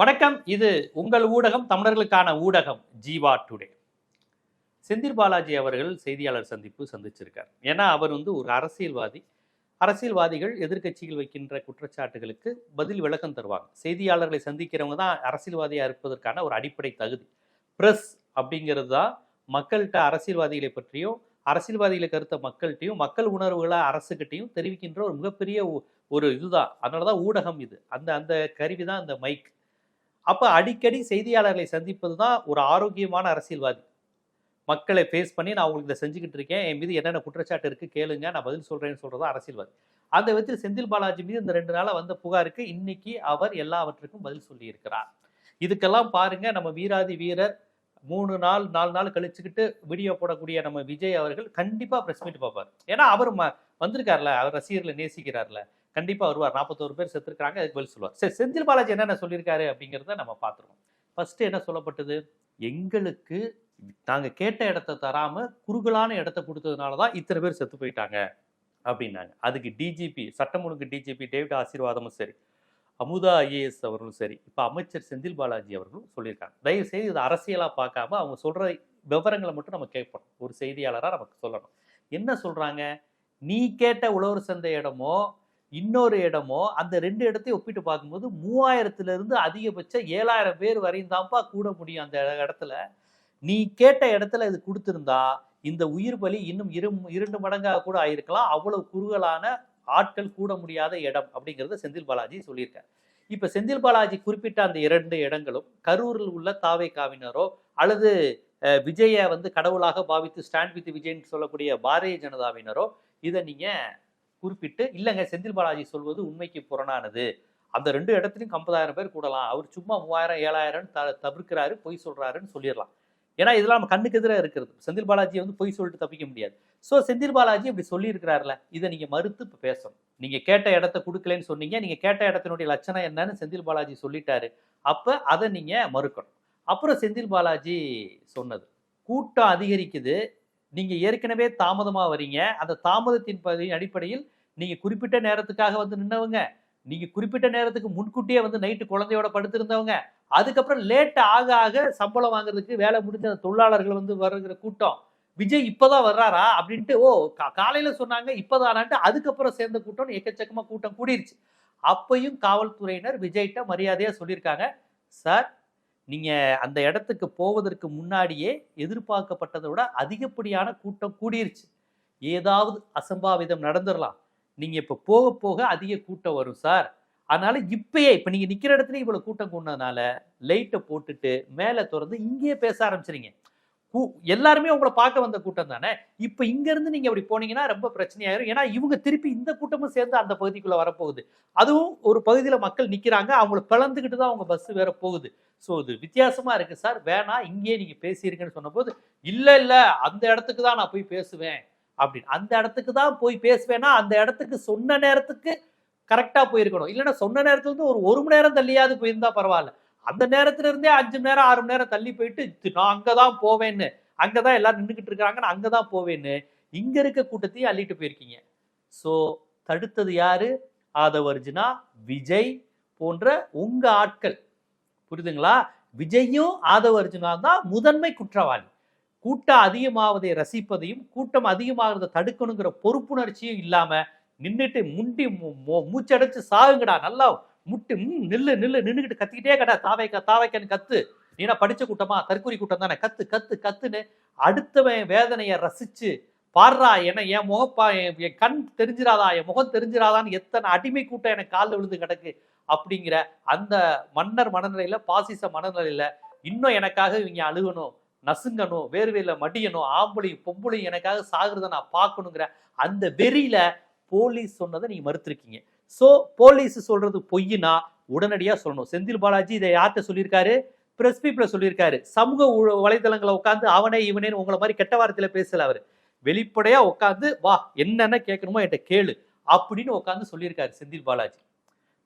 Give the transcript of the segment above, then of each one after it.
வணக்கம். இது உங்கள் ஊடகம் தமிழர்களுக்கான ஊடகம் ஜீவா டுடே. செந்தில் பாலாஜி அவர்கள் செய்தியாளர் சந்திப்பு சந்திச்சிருக்கார். ஏன்னா அவர் வந்து ஒரு அரசியல்வாதி. அரசியல்வாதிகள் எதிர்க்கட்சிகள் வைக்கின்ற குற்றச்சாட்டுகளுக்கு பதில் விளக்கம் தருவாங்க. செய்தியாளர்களை சந்திக்கிறவங்க தான் அரசியல்வாதியாக இருப்பதற்கான ஒரு அடிப்படை தகுதி. ப்ரெஸ் அப்படிங்கிறது தான் மக்கள்கிட்ட அரசியல்வாதிகளை பற்றியும் அரசியல்வாதிகளை கருத்த மக்கள்கிட்டையும் மக்கள் உணர்வுகளை அரசுகிட்டையும் தெரிவிக்கின்ற ஒரு மிகப்பெரிய ஒரு இதுதான். அதனால தான் ஊடகம் இது. அந்த அந்த கருவி தான் அந்த மைக் அப்போ அடிக்கடி செய்தியாளர்களை சந்திப்பது தான் ஒரு ஆரோக்கியமான அரசியல்வாதி. மக்களை ஃபேஸ் பண்ணி நான் உங்களுக்கு இதை செஞ்சுக்கிட்டு இருக்கேன் என் மீது என்னென்ன குற்றச்சாட்டு இருக்குது கேளுங்க நான் பதில் சொல்கிறேன்னு சொல்கிறது அரசியல்வாதி. அந்த விதத்தில் செந்தில் பாலாஜி மீது இந்த ரெண்டு நாளாக வந்த புகாருக்கு இன்னைக்கு அவர் எல்லாவற்றுக்கும் பதில் சொல்லியிருக்கிறார். இதுக்கெல்லாம் பாருங்க நம்ம வீராதி வீரர் மூணு நாள் நாலு நாள் கழிச்சுக்கிட்டு வீடியோ போடக்கூடிய நம்ம விஜய் அவர்கள் கண்டிப்பாக ப்ரெஸ் மீட் பார்ப்பார். ஏன்னா அவர் ம வந்திருக்கார்ல அவர் ரசிகர்களை நேசிக்கிறார்ல. கண்டிப்பாக வருவார். நாற்பத்தோரு பேர் செத்துருக்காங்க அதுக்கு பதில் சொல்லுவார். சரி செந்தில் பாலாஜி என்னென்ன சொல்லியிருக்காரு அப்படிங்கிறத நம்ம பார்த்துருவோம். ஃபர்ஸ்ட் என்ன சொல்லப்பட்டது? எங்களுக்கு நாங்கள் கேட்ட இடத்த தராமல் குறுகலான இடத்த கொடுத்ததுனால தான் இத்தனை பேர் செத்து போயிட்டாங்க அப்படின்னாங்க. அதுக்கு டிஜிபி சட்டம் ஒழுங்கு டிஜிபி டேவிட் ஆசீர்வாதமும் சரி அமுதா ஐஏஎஸ் அவர்களும் சரி இப்போ அமைச்சர் செந்தில் பாலாஜி அவர்களும் சொல்லியிருக்காங்க. தயவு செய்து இது அரசியலாக பார்க்காம அவங்க சொல்கிற விவரங்களை மட்டும் நம்ம கேட்போம். ஒரு செய்தியாளராக நமக்கு சொல்லணும். என்ன சொல்கிறாங்க நீ கேட்ட உழவர் சந்தை இடமோ இன்னொரு இடமோ அந்த ரெண்டு இடத்தையும் ஒப்பிட்டு பார்க்கும்போது மூவாயிரத்துல இருந்து அதிகபட்சம் ஏழாயிரம் பேர் வரையும் தான்ப்பா கூட முடியும் அந்த இடத்துல. நீ கேட்ட இடத்துல இது கொடுத்துருந்தா இந்த உயிர் பலி இன்னும் இரு இரண்டு மடங்காக கூட ஆயிருக்கலாம். அவ்வளவு குறுகலான ஆட்கள் கூட முடியாத இடம் அப்படிங்கிறத செந்தில் பாலாஜி சொல்லியிருக்காரு. இப்போ செந்தில் பாலாஜி குறிப்பிட்ட அந்த இரண்டு இடங்களும் கரூரில் உள்ள தாவை காவினரோ அல்லது விஜயை வந்து கடவுளாக பாவித்து ஸ்டாண்ட் வித் விஜய்ன்னு சொல்லக்கூடிய பாரதிய ஜனதாவினரோ இதை நீங்கள் குறிப்பிட்டு இல்லைங்க செந்தில் பாலாஜி சொல்வது உண்மைக்கு புறணானது அந்த ரெண்டு இடத்துலையும் ஐம்பதாயிரம் பேர் கூடலாம். அவர் சும்மா மூவாயிரம் ஏழாயிரம் த தவிர்க்கிறாரு பொய் சொல்கிறாருன்னு சொல்லிடலாம். ஏன்னா இதெல்லாம் நம்ம கண்ணுக்கு எதிராக இருக்கிறது. செந்தில் பாலாஜியை வந்து பொய் சொல்லிட்டு தப்பிக்க முடியாது. ஸோ செந்தில் பாலாஜி இப்படி சொல்லியிருக்கிறாருல இதை நீங்கள் மறுத்து இப்போ பேசணும். நீங்கள் கேட்ட இடத்த கொடுக்கலன்னு சொன்னீங்க. நீங்கள் கேட்ட இடத்தினுடைய லட்சணம் என்னன்னு செந்தில் பாலாஜி சொல்லிட்டாரு. அப்போ அதை நீங்கள் மறுக்கணும். அப்புறம் செந்தில் பாலாஜி சொன்னது கூட்டம் அதிகரிக்குது. நீங்க ஏற்கனவே தாமதமா வரீங்க. அந்த தாமதத்தின் பதி- அடிப்படையில் நீங்க குறிப்பிட்ட நேரத்துக்காக வந்து நின்னவங்க நீங்க குறிப்பிட்ட நேரத்துக்கு முன்கூட்டியே வந்து நைட்டு குழந்தையோட படுத்திருந்தவங்க அதுக்கப்புறம் லேட் ஆக ஆக சம்பளம் வாங்குறதுக்கு வேலை முடிஞ்ச அந்த தொழிலாளர்கள் வந்து வருகிற கூட்டம் விஜய் இப்பதான் வர்றாரா அப்படின்ட்டு ஓ கா- காலையில சொன்னாங்க இப்பதானான்ட்டு அதுக்கப்புறம் சேர்ந்த கூட்டம் எக்கச்சக்கமா கூட்டம் கூடிருச்சு. அப்பையும் காவல்துறையினர் விஜய்கிட்ட மரியாதையா சொல்லியிருக்காங்க. சார் நீங்கள் அந்த இடத்துக்கு போவதற்கு முன்னாடியே எதிர்பார்க்கப்பட்டதை விட அதிகப்படியான கூட்டம் கூடிருச்சு. ஏதாவது அசம்பாவிதம் நடந்துடலாம் நீங்கள் இப்போ போக போக அதிக கூட்டம் வரும் சார். அதனால இப்பயே இப்போ நீங்கள் நிற்கிற இடத்துல இவ்வளோ கூட்டம் கொண்டதுனால லைட்டை போட்டுட்டு மேலே திறந்து இங்கேயே பேச ஆரம்பிச்சிருங்க. எல்லாருமே உங்களை பார்க்க வந்த கூட்டம் தானே? இப்போ இங்கேருந்து நீங்கள் அப்படி போனீங்கன்னா ரொம்ப பிரச்சனையாயிரும். ஏன்னா இவங்க திருப்பி இந்த கூட்டமும் சேர்ந்து அந்த பகுதிக்குள்ளே வரப்போகுது. அதுவும் ஒரு பகுதியில் மக்கள் நிற்கிறாங்க அவங்கள பிளந்துக்கிட்டு தான் அவங்க பஸ் வேற போகுது. ஸோ இது வித்தியாசமாக இருக்குது சார் வேணாம் இங்கேயே நீங்கள் பேசியிருக்கேன்னு சொன்னபோது இல்லை இல்லை அந்த இடத்துக்கு தான் நான் போய் பேசுவேன். அப்படின்னு. அந்த இடத்துக்கு தான் போய் பேசுவேன்னா அந்த இடத்துக்கு சொன்ன நேரத்துக்கு கரெக்டாக போயிருக்கணும். இல்லைன்னா சொன்ன நேரத்துலேருந்து ஒரு ஒரு மணி நேரம் தள்ளியாவது போயிருந்தா பரவாயில்ல. அந்த நேரத்துல இருந்தே அஞ்சு மணி நேரம் ஆறு மணி நேரம் தள்ளி போயிட்டு நான் அங்கதான் போவேன்னு. அங்கதான் எல்லாரும் நின்றுக்கிட்டு இருக்காங்க நான் அங்கதான் போவேன்னு. இங்க இருக்க கூட்டத்தையும் அள்ளிட்டு போயிருக்கீங்க. ஸோ தடுத்தது யாரு? ஆதவ அர்ஜுனா விஜய் போன்ற உங்க ஆட்கள். புரியுதுங்களா? விஜயும் ஆதவ அர்ஜுனா தான் முதன்மை குற்றவாளி. கூட்டம் அதிகமாவதை ரசிப்பதையும் கூட்டம் அதிகமாகிறத தடுக்கணுங்கிற பொறுப்புணர்ச்சியும் இல்லாம நின்றுட்டு முண்டி மூ- மூச்சடைச்சு சாகுங்கடா நல்லா முட்டி ம், நில்லு நில்லு நின்றுக்கிட்டு கத்திக்கிட்டே கடா தாவைக்கா தாவைக்கான்னு கத்து. நீனா படிச்ச கூட்டமா தற்கொலை கூட்டம் தானே? கத்து கத்து கத்துன்னு அடுத்தவன் வேதனையை ரசிச்சு பாடுறா என்ன என் முகப்பா என் கண் தெரிஞ்சிடாதா என் முகம் தெரிஞ்சிடாதான்னு எத்தனை அடிமை கூட்டம் எனக்கு காலில் விழுந்து கிடக்கு அப்படிங்கிற அந்த மன்னர் மனநிலையில பாசிச மனநிலையில இன்னும் எனக்காக இவங்க அழுகணும் நசுங்கணும் வேர்வையில மடியணும் ஆம்பளையும் பொம்பளையும் எனக்காக சாகுறத நான் பார்க்கணுங்கிற அந்த வெறியில போலீஸ் சொன்னதை நீங்க மறுத்திருக்கீங்க. ஸோ போலீஸ் சொல்றது பொய்னா உடனடியாக சொல்லணும். செந்தில் பாலாஜி இதை யார்கிட்ட சொல்லியிருக்காரு? பிரஸ் பீப்பில் சொல்லியிருக்காரு. சமூக வலைதளங்களை உட்காந்து அவனே இவனேன்னு உங்களை மாதிரி கெட்ட வார்த்தையில் பேசல அவர். வெளிப்படையாக உட்காந்து வா என்னென்ன கேட்கணுமோ என்கிட்ட கேளு அப்படின்னு உட்காந்து சொல்லியிருக்காரு செந்தில் பாலாஜி.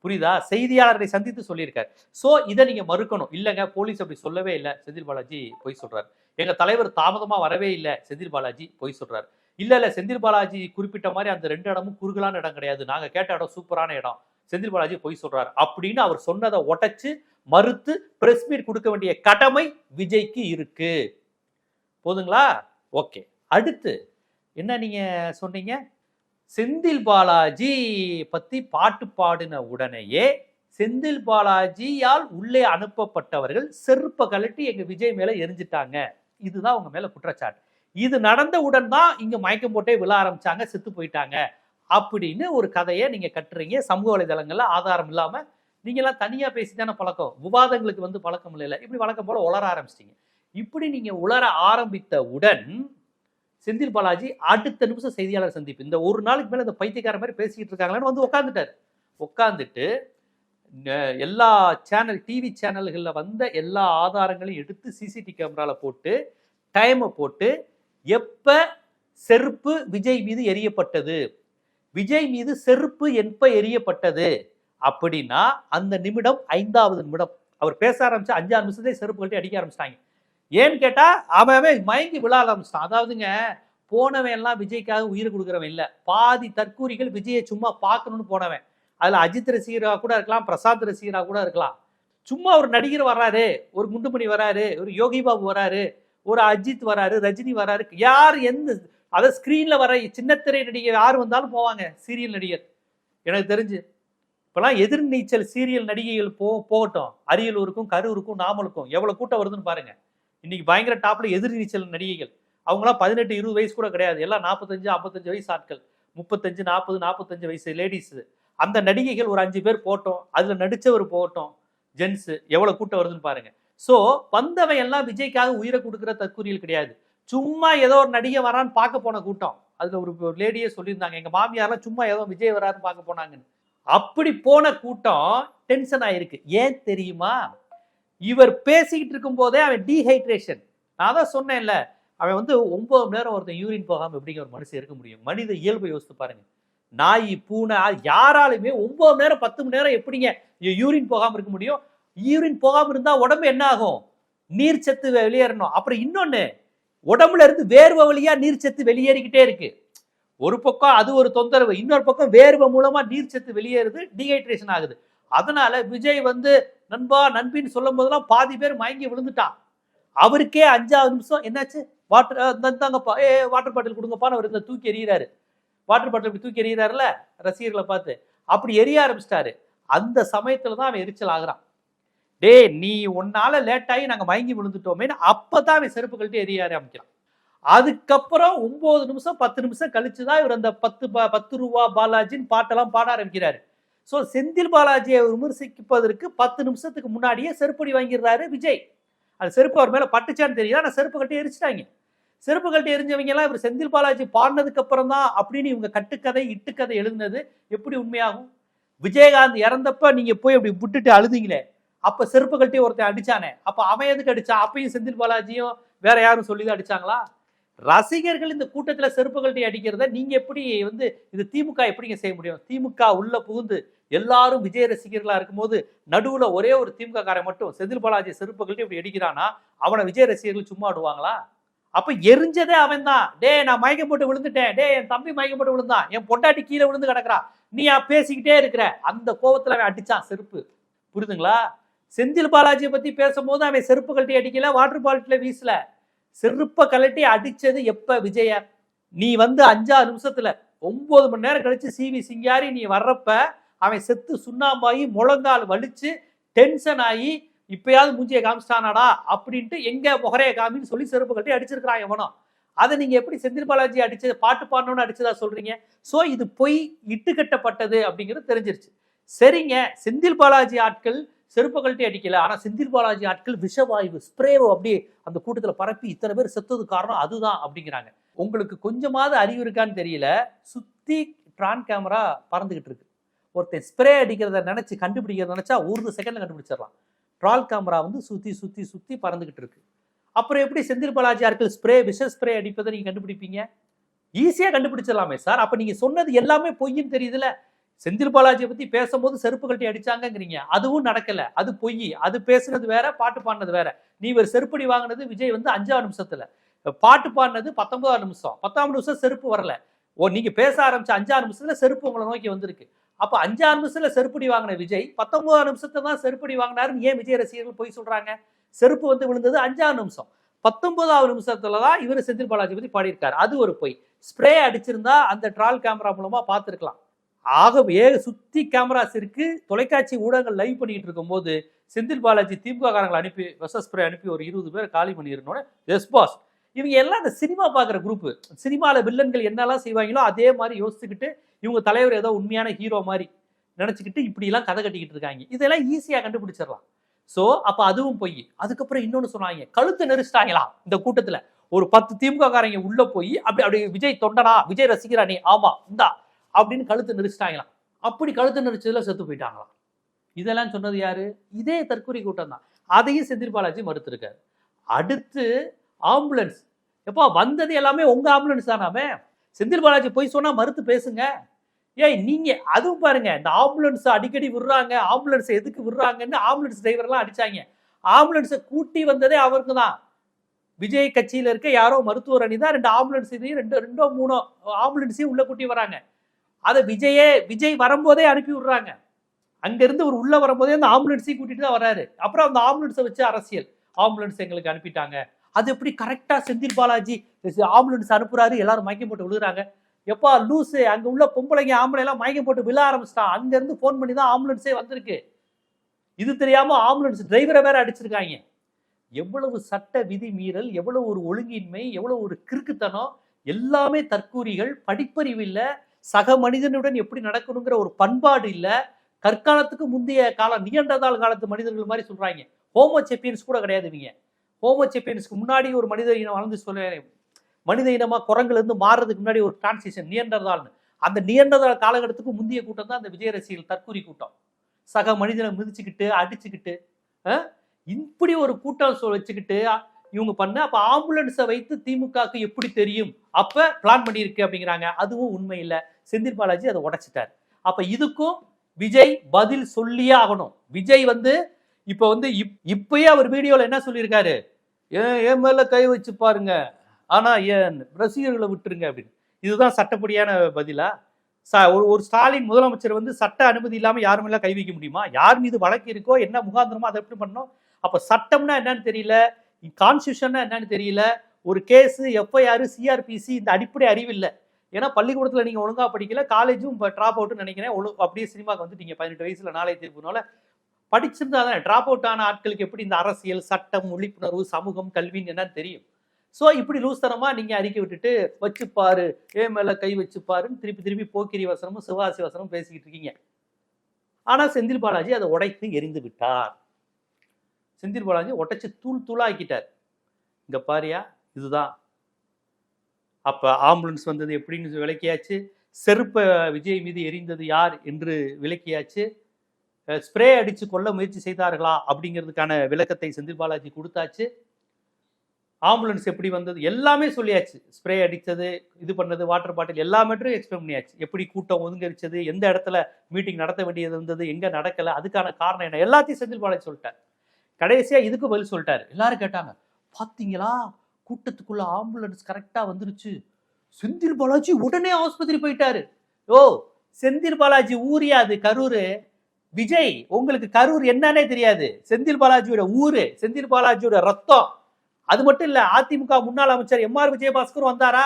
புரியுதா? செய்தியாளரை சந்தித்து சொல்லியிருக்காரு. ஸோ இதை நீங்கள் மறுக்கணும். இல்லைங்க போலீஸ் அப்படி சொல்லவே இல்லை. செந்தில் பாலாஜி பொய் சொல்கிறார் எங்கள் தலைவர் தாமதமாக வரவே இல்லை. செந்தில் பாலாஜி பொய் சொல்கிறார் இல்லை இல்லை செந்தில் பாலாஜி குறிப்பிட்ட மாதிரி அந்த ரெண்டு இடமும் குறுகலான இடம் கிடையாது. நாங்கள் கேட்ட இடம் சூப்பரான இடம். செந்தில் பாலாஜி பொய் சொல்றாரு. அப்படின்னு அவர் சொன்னதை உடைச்சு மறுத்து பிரஸ் மீட் கொடுக்க வேண்டிய கடமை விஜய்க்கு இருக்கு. போதுங்களா? ஓகே. அடுத்து என்ன நீங்க சொன்னீங்க? செந்தில் பாலாஜி பத்தி பாட்டு பாடின உடனேயே செந்தில் பாலாஜியால் உள்ளே அனுப்பப்பட்டவர்கள் செருப்பை கழட்டி எங்க விஜய் மேல எரிஞ்சிட்டாங்க. இதுதான் உங்க மேல குற்றச்சாட்டு. இது நடந்தவுடன் தான் இங்க மயக்கம் போட்டே விழ ஆரம்பிச்சாங்க செத்து போயிட்டாங்க அப்படின்னு ஒரு கதையை நீங்க கட்டுறீங்க. சமூக வலைதளங்கள்ல ஆதாரம் இல்லாம நீங்க எல்லாம் தனியா பேசி தானே பழக்கம். விவாதங்களுக்கு வந்து பழக்கம் இல்லை இப்படி வழக்கம் போல உளர ஆரம்பிச்சிட்டீங்க. இப்படி நீங்க உளர ஆரம்பித்தவுடன் செந்தில் பாலாஜி அடுத்த நிமிஷம் செய்தியாளர் சந்திப்பு. இந்த ஒரு நாளுக்கு மேல இந்த பைத்தியக்கார மாதிரி பேசிக்கிட்டு இருக்காங்களான்னு வந்து உட்காந்துட்டார் உட்காந்துட்டு எல்லா சேனல் டிவி சேனல்களில் வந்த எல்லா ஆதாரங்களையும் எடுத்து சிசிடிவி கேமராவில் போட்டு டைமை போட்டு எப்ப செருப்பு விஜய் மீது எரியப்பட்டது விஜய் மீது செருப்பு எப்ப எரியப்பட்டது அப்படின்னா அந்த நிமிடம் ஐந்தாவது நிமிடம். அவர் பேச ஆரம்பிச்சு அஞ்சாறு நிமிஷத்தையும் செருப்பு கட்டி அடிக்க ஆரம்பிச்சிட்டாங்க. ஏன்னு கேட்டா அவன் அவன் மயங்கி விழ ஆரம்பிச்சிட்டான் அதாவதுங்க போனவன் எல்லாம் விஜய்க்காக உயிர் கொடுக்குறவன் இல்ல. பாதி தற்கூரிகள் விஜயை சும்மா பார்க்கணும்னு போனவன். அதுல அஜித் ரசிகரா கூட இருக்கலாம் பிரசாந்த் ரசிகரா கூட இருக்கலாம். சும்மா ஒரு நடிகர் வர்றாரு ஒரு குண்டுமணி வராரு ஒரு யோகி பாபு வராரு ஒரு அஜித் வராரு ரஜினி வராரு. யார் எந்த அதை ஸ்க்ரீனில் வர சின்னத்திரை நடிகர் யார் வந்தாலும் போவாங்க சீரியல் நடிகர். எனக்கு தெரிஞ்சு. இப்பெல்லாம் எதிர்நீச்சல் சீரியல் நடிகைகள் போ போகட்டும். அரியலூருக்கும் கரூருக்கும் நாமலுக்கும் எவ்வளவு கூட்டம் வருதுன்னு பாருங்க. இன்னைக்கு பயங்கர டாப்ல எதிர்நீச்சல் நடிகைகள். அவங்களாம் பதினெட்டு இருபது வயசு கூட கிடையாது. எல்லாம் நாற்பத்தஞ்சு ஐம்பத்தஞ்சு வயசு ஆட்கள். முப்பத்தஞ்சு நாற்பது நாற்பத்தஞ்சு வயசு லேடிஸ் அந்த நடிகைகள் ஒரு அஞ்சு பேர் போட்டோம். அதுல நடிச்சவர் போகட்டும். ஜென்ஸ் எவ்வளவு கூட்டம் வருதுன்னு பாருங்க. ஸோ வந்தவன் எல்லாம் விஜய்க்காக உயிரை கொடுக்குற தற்கூறியல் கிடையாது. சும்மா ஏதோ ஒரு நடிகை வரான்னு பார்க்க போன கூட்டம். அதில் ஒரு லேடியே சொல்லியிருந்தாங்க எங்கள் மாமியார்லாம் சும்மா ஏதோ விஜய் வராருன்னு பார்க்க போனாங்கன்னு. அப்படி போன கூட்டம் டென்ஷன் ஆயிருக்கு. ஏன் தெரியுமா? இவர் பேசிக்கிட்டு இருக்கும் போதே அவன் டீஹைட்ரேஷன் நான் தான் சொன்னேன்ல அவன் வந்து ஒன்பது மணி நேரம் ஒருத்தன் யூரின் போகாமல் எப்படிங்க ஒரு மனுஷன் இருக்க முடியும்? மனித இயல்பை யோசித்து பாருங்க. நாய் பூனை யாராலுமே ஒன்பது மணி நேரம் பத்து மணி நேரம் எப்படிங்க யூரின் போகாமல் இருக்க முடியும்? யூரின் போகாமல் இருந்தால் உடம்பு என்ன ஆகும்? நீர் சத்து வெளியேறணும். அப்புறம் இன்னொன்று உடம்புல இருந்து வேர்வை வழியாக நீர் சத்து வெளியேறிக்கிட்டே இருக்கு. ஒரு பக்கம் அது ஒரு தொந்தரவு இன்னொரு பக்கம் வேர்வை மூலமாக நீர் சத்து வெளியேறுது டீஹைட்ரேஷன் ஆகுது. அதனால விஜய் வந்து நண்பா நண்பின்னு சொல்லும் போதெல்லாம் பாதி பேர் மயங்கி விழுந்துட்டான். அவருக்கே அஞ்சாவது நிமிஷம் என்னாச்சு? வாட்டர் இந்தாங்கப்பா ஏ வாட்டர் பாட்டில் கொடுங்கப்பான்னு அவர் இந்த தூக்கி எறிகிறாரு. வாட்டர் பாட்டில் இப்படி தூக்கி எறிகிறாருல ரசிகர்களை பார்த்து. அப்படி எரிய ஆரம்பிச்சிட்டாரு. அந்த சமயத்தில் தான் அவன் எரிச்சல் ஆகிறான். டேய் நீ உன்னால லேட் ஆகி மயங்கி மயங்கி அப்போ தான் அவன் செருப்பு கழட்டி எரிய ஆரம்பிக்கிறான். அதுக்கப்புறம் ஒன்பது நிமிஷம் பத்து நிமிஷம் கழிச்சு தான் இவர் அந்த பத்து பத்து ரூபா பாலாஜின்னு பாட்டெல்லாம் பாட ஆரம்பிக்கிறாரு. ஸோ செந்தில் பாலாஜியை விமர்சிப்பதற்கு பத்து நிமிஷத்துக்கு முன்னாடியே செருப்படி வாங்கிடுறாரு விஜய். அது செருப்பு அவர் மேலே பட்டுச்சான்னு தெரியல ஆனால் செருப்பு கட்டி எரிச்சிட்டாங்க. செருப்பு கட்டி எரிஞ்சவங்க எல்லாம் இவர் செந்தில் பாலாஜி பாடினதுக்கு அப்புறம் தான் அப்படின்னு இவங்க கட்டுக்கதை இட்டுக்கதை எழுதுனது எப்படி உண்மையாகும்? விஜயகாந்த் இறந்தப்ப நீங்க போய் அப்படி விட்டுட்டு அழுதீங்களே. அப்ப செருப்பு கட்டி ஒருத்தன் அடிச்சானே. அப்ப அவன் எதுக்கு அடிச்சான்? அப்பயும் செந்தில் பாலாஜியும் வேற யாரும் சொல்லி தான் அடிச்சாங்களா? ரசிகர்கள் இந்த கூட்டத்துல செருப்பு கழட்டி அடிக்கிறத நீங்க எப்படி வந்து இது திமுக எப்படிங்க செய்ய முடியும்? திமுக உள்ள புகுந்து எல்லாரும் விஜய் ரசிகர்களா இருக்கும்போது நடுவுல ஒரே ஒரு திமுக காரை மட்டும் செந்தில் பாலாஜி செருப்பு கழட்டி இப்படி அடிக்கிறானா அவனை விஜய் ரசிகர்கள் சும்மா விடுவாங்களா அப்ப எரிஞ்சதே அவன் தான். டே நான் மயக்கம் போட்டு விழுந்துட்டேன். டே என் தம்பி மயக்கம் போட்டு விழுந்தான். என் பொண்டாட்டி கீழே விழுந்து கிடக்குறா. நீ பேசிக்கிட்டே இருக்கிற? அந்த கோவத்துல அவன் அடிச்சான் செருப்பு. புரியுதுங்களா? செந்தில் பாலாஜியை பற்றி பேசும்போது அவன் செருப்பு கழட்டி அடிக்கல வாட்டர் பாட்டில வீசல. செருப்பை கழட்டி அடித்தது எப்போ விஜய? நீ வந்து அஞ்சாறு நிமிஷத்தில் ஒம்பது மணி நேரம் கழித்து சிவி சிங்காரி நீ வர்றப்ப அவன் செத்து சுண்ணாம்பாயி முழங்கால் வலிச்சு டென்ஷன் ஆகி இப்பயாவது மூஞ்சியை காமிச்சிட்டானாடா அப்படின்ட்டு எங்க முகரைய காமின்னு சொல்லி செருப்பு கட்டி அடிச்சிருக்கிறான் எவனோ. அதை நீங்க எப்படி செந்தில் பாலாஜி அடிச்சது பாட்டு பாடணும்னு அடிச்சதா சொல்றீங்க? ஸோ இது பொய் இட்டுக்கட்டப்பட்டது அப்படிங்கிறது தெரிஞ்சிருச்சு. சரிங்க செந்தில் பாலாஜி ஆட்கள் செருப்பு கழட்டி அடிக்கல. ஆனா செந்தில் பாலாஜி ஆட்கள் விஷவாயு ஸ்ப்ரேவை அப்படியே அந்த கூட்டத்துல பரப்பி இத்தனை பேர் செத்தது காரணம் அதுதான் அப்படிங்கிறாங்க. உங்களுக்கு கொஞ்சமாவது அறிவு இருக்கான்னு தெரியல. சுத்தி ட்ரான் கேமரா பறந்துகிட்டு இருக்கு. ஒருத்தன் ஸ்ப்ரே அடிக்கிறத நினைச்சு கண்டுபிடிக்கிறத நினைச்சா ஒரு செகண்ட்ல கண்டுபிடிச்சிடலாம். ட்ரால் கேமரா வந்து சுத்தி சுத்தி சுத்தி பறந்துகிட்டு இருக்கு. அப்புறம் எப்படி செந்தில் பாலாஜி ஆட்கள் ஸ்ப்ரே விஷ ஸ்ப்ரே அடிப்பதை நீங்க கண்டுபிடிப்பீங்க? ஈஸியா கண்டுபிடிச்சிடலாமே சார். அப்ப நீங்க சொன்னது எல்லாமே பொய்யும் தெரியுதுல்ல செந்தில் பாலாஜியை பத்தி பேசும்போது செருப்பு கட்டி அடிச்சாங்கங்கிறீங்க. அதுவும் நடக்கல. அது பொய். அது பேசுனது வேற பாட்டு பாடினது வேற. நீ ஒரு செருப்படி வாங்கினது விஜய் வந்து அஞ்சாவது நிமிஷத்துல. பாட்டு பாடினது பத்தொன்பதாவது நிமிஷம். பத்தாம் நிமிஷம் செருப்பு வரல. ஓ நீங்க பேச ஆரம்பிச்ச அஞ்சாறு நிமிஷத்துல செருப்பு உங்களை நோக்கி வந்திருக்கு. அப்ப அஞ்சாறு நிமிஷத்துல செருப்படி வாங்கின விஜய் பத்தொன்பதாம் நிமிஷத்துல தான் செருப்படி வாங்கினாருன்னு ஏன் விஜய் ரசிகர்கள் போய் சொல்றாங்க? செருப்பு வந்து விழுந்தது அஞ்சாறு நிமிஷம். பத்தொன்பதாவது நிமிஷத்துல தான் இவர் செந்தில் பாலாஜி பத்தி பாடியிருக்காரு. அது ஒரு பொய். ஸ்ப்ரே அடிச்சிருந்தா அந்த ட்ரால் கேமரா மூலமா பார்த்துருக்கலாம். ஆக ஏ சுத்தி கேமராஸ் இருக்கு. தொலைக்காட்சி ஊடகங்கள் லைவ் பண்ணிட்டு இருக்கும்போது செந்தில் பாலாஜி திமுக காரங்களை அனுப்பி வெசஸ் பிரே அனுப்பி ஒரு இருபது பேர் காலி பண்ணியிருந்தோடனே எஸ் பாஸ் இவங்க எல்லாம் இந்த சினிமா பார்க்குற குரூப்பு சினிமாவில் வில்லன்கள் என்னெல்லாம் செய்வாங்களோ அதே மாதிரி யோசிச்சுக்கிட்டு இவங்க தலைவர் ஏதோ உண்மையான ஹீரோ மாதிரி நினச்சிக்கிட்டு இப்படிலாம் கதை கட்டிக்கிட்டு இருக்காங்க. இதெல்லாம் ஈஸியாக கண்டுபிடிச்சிடலாம். ஸோ அப்போ அதுவும் பொய் அதுக்கப்புறம் இன்னொன்று சொன்னாங்க கழுத்து நெரிச்சிட்டாங்களா? இந்த கூட்டத்தில். ஒரு பத்து திமுக காரங்க உள்ளே போய் அப்படி அப்படி விஜய் தொண்டனா? விஜய் ரசிகரா நீ ஆமாம் இந்தா. அப்படின்னு கழுத்து நெரிச்சிட்டாங்களாம். அப்படி கழுத்து நெரிச்சதுல செத்து போயிட்டாங்களாம். இதெல்லாம் சொன்னது யாரு? இதே தற்கொலை கூட்டம் தான் அதையும் செந்தில் பாலாஜி மறுத்திருக்காரு. அடுத்து ஆம்புலன்ஸ். எப்போ வந்தது எல்லாமே உங்க ஆம்புலன்ஸ் தானாமே செந்தில் பாலாஜி போய் சொன்னா மறுத்து பேசுங்க. ஏய் நீங்க அதுவும் பாருங்க இந்த ஆம்புலன்ஸ் அடிக்கடி விடுறாங்க ஆம்புலன்ஸ் எதுக்கு விடுறாங்கன்னு ஆம்புலன்ஸ் டிரைவர்லாம் அடிச்சாங்க. ஆம்புலன்ஸை கூட்டி வந்ததே அவருக்கு தான் விஜய் கட்சியில இருக்க யாரோ மருத்துவர் அணி தான் ரெண்டு ஆம்புலன்ஸ் இதையும் ரெண்டு ரெண்டோ மூணோ ஆம்புலன்ஸையும் உள்ள கூட்டி வராங்க. அதை விஜயே விஜய் வரும்போதே அனுப்பி விடுறாங்க. அங்கேருந்து ஒரு உள்ளே வரும்போதே அந்த ஆம்புலன்ஸையும் கூட்டிகிட்டு தான் வராரு. அப்புறம் அந்த ஆம்புலன்ஸை வச்சு அரசியல். ஆம்புலன்ஸ் எங்களுக்கு அனுப்பிட்டாங்க. அது எப்படி கரெக்டாக செந்தில் பாலாஜி ஆம்புலன்ஸ் அனுப்புறாரு? எல்லாரும் மயக்கம் போட்டு விழுகிறாங்க. எப்பா லூசு அங்கே உள்ள பொம்பளைங்க ஆம்பளைலாம் மயக்கம் போட்டு விழ ஆரம்பிச்சிட்டான். அங்கேருந்து ஃபோன் பண்ணி தான் ஆம்புலன்ஸே வந்திருக்கு. இது தெரியாமல் ஆம்புலன்ஸ் டிரைவரை வேற அடிச்சிருக்காங்க. எவ்வளவு சட்ட விதி மீறல் எவ்வளவு ஒரு ஒழுங்கின்மை எவ்வளவு ஒரு கிறுக்குத்தனம் எல்லாமே தற்கூறிகள் படிப்பறிவு இல்லை. சக மனிதனுடன் எப்படி நடக்கணுங்கிற ஒரு பண்பாடு இல்லை. கற்காலத்துக்கு முந்தைய காலம் நியண்டதால் காலத்து மனிதர்கள் மாதிரி சொல்றாங்க. ஹோமோ செப்பியன்ஸ் கூட கிடையாது இவங்க. ஹோமோ செப்பியன்ஸ்க்கு முன்னாடி ஒரு மனித இனம் வளர்ந்து சொல்ல மனித இனமா குரங்குல இருந்து மாறுறதுக்கு முன்னாடி ஒரு டிரான்சிஷன் நியண்டதால்னு அந்த நியண்டதால் காலகட்டத்துக்கு முந்தைய கூட்டம் தான் அந்த விஜய ரசிகர்கள் தற்கூரி கூட்டம். சக மனிதனை மிதிச்சுக்கிட்டு அடிச்சுக்கிட்டு இப்படி ஒரு கூட்டம் சொல் வச்சுக்கிட்டு இவங்க பண்ண அப்ப ஆம்புலன்ஸை வைத்து திமுகவுக்கு எப்படி தெரியும்? அப்ப பிளான் பண்ணியிருக்கு அப்படிங்கிறாங்க. அதுவும் உண்மை இல்லை. செந்தில் பாலாஜி அதை உடைச்சிட்டார். அப்ப இதுக்கும் விஜய் பதில் சொல்லியே ஆகணும். விஜய் வந்து இப்ப வந்து இப்- இப்பயே அவர் வீடியோல என்ன சொல்லியிருக்காரு? ஏன் என் மேல கை வச்சு பாருங்க. ஆனா ஏன் ரசிகர்களை விட்டுருங்க அப்படின்னு. இதுதான் சட்டப்படியான பதிலா? ஒரு ஒரு ஸ்டாலின் முதலமைச்சர் வந்து சட்ட அனுமதி இல்லாம யாரும் எல்லாம் கை வைக்க முடியுமா? யார் மீது வழக்கு இருக்கோ என்ன முகாந்திரமோ அதை எப்படி பண்ணணும்? அப்ப சட்டம்னா என்னன்னு தெரியல. கான்ஸ்டியூஷன்னா என்னன்னு தெரியல. ஒரு கேஸ் எஃப்ஐஆர் சிஆர்பிசி இந்த அடிப்படை அறிவு இல்லை. ஏன்னா பள்ளிக்கூடத்தில் நீங்கள் ஒழுங்காக படிக்கல காலேஜும் இப்போ ட்ராப் அவுட்னு நினைக்கிறேன். ஒழு அப்படியே சினிமாவுக்கு வந்துட்டீங்க. பதினெட்டு வயசில் நாளை தீர்ப்புனால படிச்சிருந்தா தானே ட்ராப் அவுட் ஆன ஆட்களுக்கு எப்படி இந்த அரசியல் சட்டம் விழிப்புணர்வு சமூகம் கல்வின்னு என்னன்னு தெரியும். ஸோ இப்படி லூஸ்தனமாக நீங்கள் அறிக்கை விட்டுட்டு வச்சுப்பாரு ஏ மேலே கை வச்சுப்பாருன்னு திருப்பி திருப்பி போக்கிரி வசனமும் சிவாசி வசனமும் பேசிக்கிட்டு இருக்கீங்க. ஆனால் செந்தில் பாலாஜி அதை உடைத்து எரிந்து விட்டார். செந்தில் பாலாஜி உடைச்சு தூள் தூளாக்கிட்டார். இங்கே பாரியா இதுதான். அப்போ ஆம்புலன்ஸ் வந்தது எப்படின்னு விளக்கியாச்சு. செருப்பை விஜய் மீது எரிந்தது யார் என்று விளக்கியாச்சு. ஸ்ப்ரே அடித்து கொல்ல முயற்சி செய்தார்களா அப்படிங்கிறதுக்கான விளக்கத்தை செந்தில் பாலாஜி கொடுத்தாச்சு. ஆம்புலன்ஸ் எப்படி வந்தது எல்லாமே சொல்லியாச்சு. ஸ்ப்ரே அடித்தது இது பண்ணது வாட்டர் பாட்டில் எல்லாமேட்டும் எக்ஸ்பிளைன் பண்ணியாச்சு. எப்படி கூட்டம் ஒதுங்கரிச்சது எந்த இடத்துல மீட்டிங் நடத்த வேண்டியது இருந்தது எங்கே நடக்கல அதுக்கான காரணம் என்ன? எல்லாத்தையும் செந்தில் பாலாஜி சொல்லிட்டார். கடைசியாக இதுக்கு பதில் சொல்லிட்டார். எல்லாரும் கேட்டாங்க பார்த்தீங்களா கூட்டத்துக்குள்ள ஆம்புலன்ஸ் கரெக்டாக வந்துருச்சு. செந்தில் பாலாஜி உடனே ஆஸ்பத்திரி போயிட்டாரு. ஓ செந்தில் பாலாஜி ஊரியாது கரூர். விஜய் உங்களுக்கு கரூர் என்னன்னே தெரியாது. செந்தில் பாலாஜியோட ஊரு செந்தில் பாலாஜியோட ரத்தம். அது மட்டும் இல்ல அதிமுக முன்னாள் அமைச்சர் எம் ஆர் விஜயபாஸ்கர் வந்தாரா?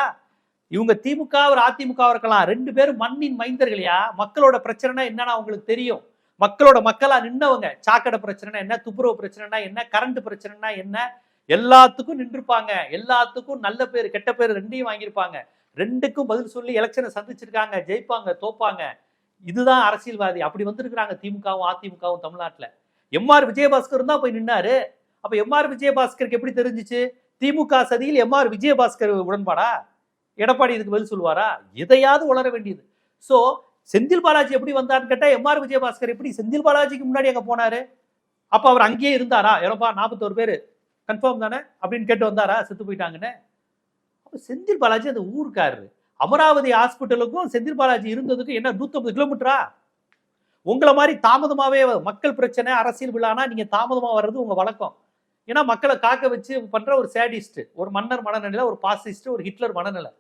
இவங்க திமுக ஒரு அதிமுக இருக்கலாம். ரெண்டு பேரும் மண்ணின் மைந்தர்களையா? மக்களோட பிரச்சனைனா என்னன்னு அவங்களுக்கு தெரியும். மக்களோட மக்களா நின்னவங்க. சாக்கடை பிரச்சனைனா என்ன? துப்புரவு பிரச்சனைனா என்ன? கரண்ட் பிரச்சனைனா என்ன? எல்லாத்துக்கும் நின்றுப்பாங்க. எல்லாத்துக்கும் நல்ல பேர் கெட்ட பேர் ரெண்டையும் வாங்கியிருப்பாங்க. ரெண்டுக்கும் பதில் சொல்லி எலெக்ஷனை சந்திச்சிருக்காங்க ஜெயிப்பாங்க தோப்பாங்க. இதுதான் அரசியல்வாதி. அப்படி வந்திருக்கிறாங்க திமுகவும் அதிமுகவும் தமிழ்நாட்டில். எம்ஆர் விஜயபாஸ்கர் தான் போய் நின்னாரு. அப்ப எம்ஆர் விஜயபாஸ்கருக்கு எப்படி தெரிஞ்சிச்சு? திமுக சதியில் எம்ஆர் விஜயபாஸ்கர் உடன்பாடா? எடப்பாடி இதுக்கு பதில் சொல்லுவாரா? எதையாவது உளர வேண்டியது. ஸோ செந்தில் பாலாஜி எப்படி வந்தாருன்னு கேட்டால் எம்ஆர் விஜயபாஸ்கர் எப்படி செந்தில் பாலாஜிக்கு முன்னாடி அங்கே போனாரு? அப்போ அவர் அங்கேயே இருந்தாரா? எவ்வளோப்பா நாற்பத்தோரு பேர். கன்ஃபார்ம் தானே? அப்படின்னு கேட்டு வந்தாரா? செத்து போயிட்டாங்கன்னு. அப்போ செந்தில் பாலாஜி அந்த ஊருக்காரரு. அமராவதி ஹாஸ்பிட்டலுக்கும் செந்தில் பாலாஜி இருந்ததுக்கும் என்ன நூற்றம்பது கிலோமீட்டரா? உங்களை மாதிரி தாமதமாகவே மக்கள் பிரச்சனை அரசியல் விழானா நீங்கள் தாமதமாக வர்றது உங்கள் வழக்கம். ஏன்னா மக்களை காக்க வச்சு பண்ணுற ஒரு சேடிஸ்ட் ஒரு மன்னர் மனநிலை ஒரு பாசிஸ்ட் ஒரு ஹிட்லர் மனநிலை.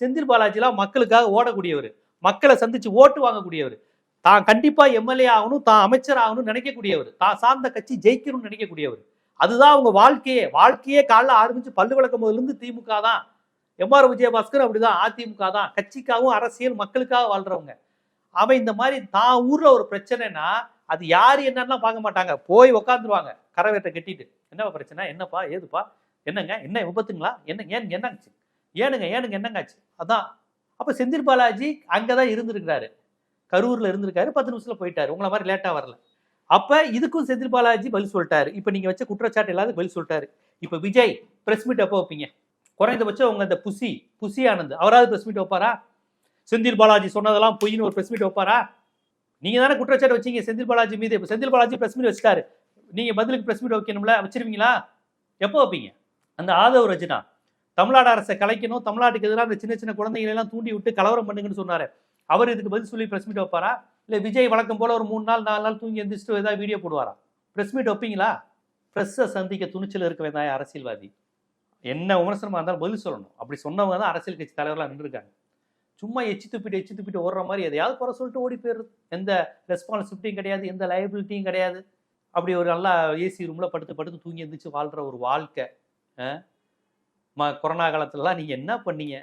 செந்தில் பாலாஜிலாம் மக்களுக்காக ஓடக்கூடியவர். மக்களை சந்திச்சு ஓட்டு வாங்கக்கூடியவர். தான் கண்டிப்பாக எம்எல்ஏ ஆகணும் தான் அமைச்சர் ஆகணும்னு நினைக்கக்கூடியவர். தான் சார்ந்த கட்சி ஜெயிக்கணும்னு நினைக்கக்கூடியவர். அதுதான் அவங்க வாழ்க்கையே. வாழ்க்கையே காலைல ஆரம்பிச்சு பல்லு விளக்கும் போதுலேருந்து திமுக தான். எம்ஆர் விஜயபாஸ்கர் அப்படிதான் அதிமுக தான். கட்சிக்காகவும் அரசியல் மக்களுக்காக வாழ்றவங்க. அவன் இந்த மாதிரி தான் ஊர்ல ஒரு பிரச்சனைனா அது யார் என்னன்னா பார்க்க மாட்டாங்க. போய் உக்காந்துருவாங்க. கரவேட்டை கட்டிட்டு. என்னப்பா பிரச்சனை? என்னப்பா? ஏதுப்பா? என்னங்க? என்ன விபத்துங்களா? என்ன ஏன் என்னங்க? ஏனுங்க ஏனுங்க என்னங்காச்சு? அதான். அப்போ செந்தில் பாலாஜி அங்கதான் இருந்திருக்கிறாரு. கரூரில் இருந்திருக்காரு. பத்து நிமிஷத்தில் போயிட்டாரு. உங்களை மாதிரி லேட்டாக வரல. அப்ப இதுக்கும் செந்தில் பாலாஜி பதில் சொல்லிட்டாரு. இப்ப நீங்க வச்ச குற்றச்சாட்டு எல்லாத்துக்கும் பதில் சொல்லிட்டாரு. இப்ப விஜய் பிரஸ் மீட் எப்போ வைப்பீங்க? குறைந்தபட்சம் உங்க இந்த புசி புசி ஆனந்த் அவராவது பிரஸ் மீட் வைப்பாரா? செந்தில் பாலாஜி சொன்னதெல்லாம் பொய்ன்னு ஒரு பிரஸ் மீட் வைப்பாரா? நீங்க தானே குற்றச்சாட்டு வச்சீங்க செந்தில் பாலாஜி மீது. இப்ப செந்தில் பாலாஜி பிரஸ் மீட் வச்சுட்டாரு. நீங்க பதிலுக்கு பிரஸ் மீட் வைக்கணும்ல வச்சிருவீங்களா? எப்போ வைப்பீங்க? அந்த ஆதவ ரஜினா. தமிழ்நாடு அரசை கலைக்கணும் தமிழ்நாட்டுக்கு எதிராக அந்த சின்ன சின்ன குழந்தைகளை எல்லாம் தூண்டி விட்டு கலவரம் பண்ணுங்கன்னு சொன்னாரு. அவர் இதுக்கு பதில் சொல்லி பிரஸ் மீட் வைப்பாரா? இல்லை விஜய் வழக்கம் போல் ஒரு மூணு நாள் நாலு நாள் தூங்கி எந்திரிச்சிட்டு ஏதாவது வீடியோ போடுவாரா? ப்ரெஸ் மீட் வைப்பீங்களா? ப்ரெஸ்ஸை சந்திக்க துணிச்சல் இருக்க வேண்டாம் அரசியல்வாதி. என்ன விமர்சனமாக இருந்தாலும் பதில் சொல்லணும். அப்படி சொன்னவங்க தான் அரசியல் கட்சி தலைவர்களாக நின்றுருக்காங்க. சும்மா எச்சி துப்பிட்டு எச்சி துப்பிட்டு ஓடுற மாதிரி எதையாவது குறை சொல்லிட்டு ஓடி போயிடுறது. எந்த ரெஸ்பான்சிபிலிட்டியும் கிடையாது எந்த லைபிலிட்டியும் கிடையாது. அப்படி ஒரு நல்லா ஏசி ரூமில் படுத்து படுத்து தூங்கி எழுந்திரிச்சு வாழ்கிற ஒரு வாழ்க்கை. கொரோனா காலத்துலலாம் நீங்கள் என்ன பண்ணீங்க?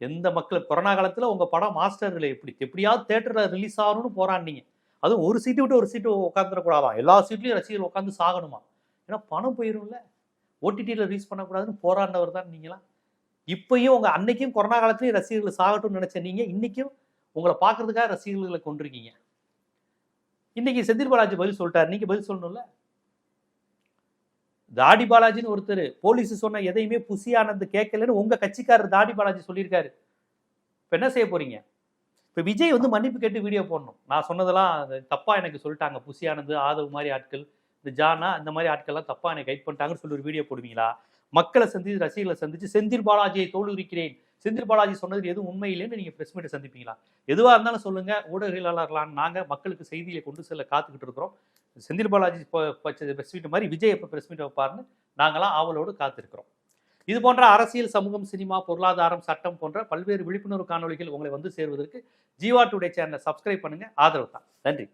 எந்த மக்கள் கொரோனா காலத்தில் உங்கள் படம் மாஸ்டர்களை எப்படி எப்படியாவது தேட்டரில் ரிலீஸ் ஆகணும்னு போராடினீங்க. அதுவும் ஒரு சீட்டு விட்டு ஒரு சீட்டு உட்காந்துடக்கூடாதான் எல்லா சீட்லேயும் ரசிகர்கள் உட்காந்து சாகணுமா? ஏன்னா பணம் போயிடும்ல ஓடிடியில் ரிலீஸ் பண்ணக்கூடாதுன்னு போராடினவர் தான் நீங்களாம். இப்பயும் உங்கள் அன்னைக்கும் கொரோனா காலத்துலேயும் ரசிகர்கள் சாகட்டும்னு நினச்ச நீங்கள் இன்றைக்கும் உங்களை பார்க்கறதுக்காக ரசிகர்களை கொண்டிருக்கீங்க இன்னைக்கு செந்தில் பாலாஜி பதில் சொல்லிட்டார். நீங்கள் பதில் சொல்லணும்ல? தாடி பாலாஜின்னு ஒருத்தர் போலீஸ் சொன்ன எதையுமே புசியானது கேட்கலன்னு உங்க கட்சிக்காரர் தாடி பாலாஜி சொல்லியிருக்காரு. இப்போ என்ன செய்ய போறீங்க? இப்போ விஜய் வந்து மன்னிப்பு கேட்டு வீடியோ போடணும். நான் சொன்னதெல்லாம் தப்பாக எனக்கு சொல்லிட்டாங்க. புசியானது ஆதவ் மாதிரி ஆட்கள் இந்த ஜானா இந்த மாதிரி ஆட்கள்லாம் தப்பாக எனக்கு கைட் பண்ணிட்டாங்கன்னு சொல்லி ஒரு வீடியோ போடுவீங்களா? மக்களை சந்தித்து ரசிகர்களை சந்திச்சு செந்தில் பாலாஜியை தோல்விக்கிறேன் செந்தில் பாலாஜி சொன்னது எதுவும் உண்மை இல்லைன்னு நீங்கள் ப்ரெஸ் மீட்டை சந்திப்பீங்களா? எதுவாக இருந்தாலும் சொல்லுங்கள் ஊடகவியலாளர்களான நாங்கள் மக்களுக்கு செய்தியை கொண்டு செல்ல காத்துக்கிட்டு இருக்கிறோம். செந்தில் பாலாஜி பிரஸ் மீட் மாதிரி விஜய் எப்போ பிரஸ் மீட் வைப்பார்னு நாங்களாம் ஆவலோடு காத்திருக்கிறோம். இது போன்ற அரசியல் சமூகம் சினிமா பொருளாதாரம் சட்டம் போன்ற பல்வேறு விழிப்புணர்வு காணொளிகள் உங்களை வந்து சேருவதற்கு ஜீவா டுடே சேனலை சப்ஸ்கிரைப் பண்ணுங்க. ஆதரவு தான். நன்றி.